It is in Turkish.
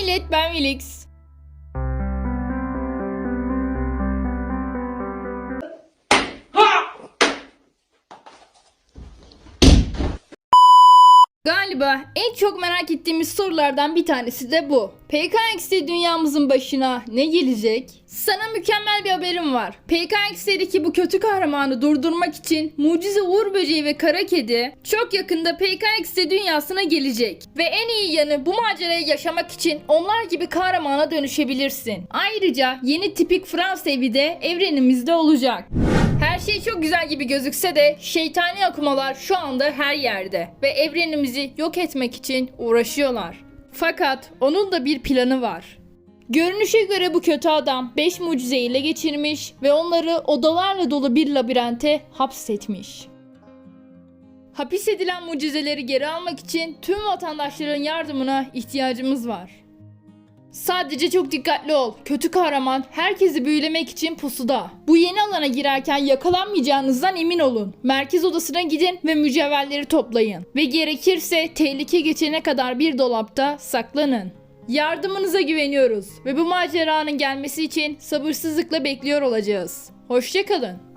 millet ben Felix. Galiba en çok merak ettiğimiz sorulardan bir tanesi de bu. PKX'de dünyamızın başına ne gelecek? Sana mükemmel bir haberim var. PKX'deki bu kötü kahramanı durdurmak için Mucize Uğur Böceği ve Kara Kedi çok yakında PKX'de dünyasına gelecek. Ve en iyi yanı bu macerayı yaşamak için onlar gibi kahramana dönüşebilirsin. Ayrıca yeni tipik Fransız evi de evrenimizde olacak. Her şey çok güzel gibi gözükse de şeytani akumalar şu anda her yerde ve evrenimizi yok etmek için uğraşıyorlar. Fakat onun da bir planı var. Görünüşe göre bu kötü adam 5 mucizeyi ele geçirmiş ve onları odalarla dolu bir labirente hapsetmiş. Hapis edilen mucizeleri geri almak için tüm vatandaşların yardımına ihtiyacımız var. Sadece çok dikkatli ol. Kötü kahraman herkesi büyülemek için pusuda. Bu yeni alana girerken yakalanmayacağınızdan emin olun. Merkez odasına gidin ve mücevherleri toplayın. Ve gerekirse tehlike geçene kadar bir dolapta saklanın. Yardımınıza güveniyoruz ve bu maceranın gelmesi için sabırsızlıkla bekliyor olacağız. Hoşçakalın.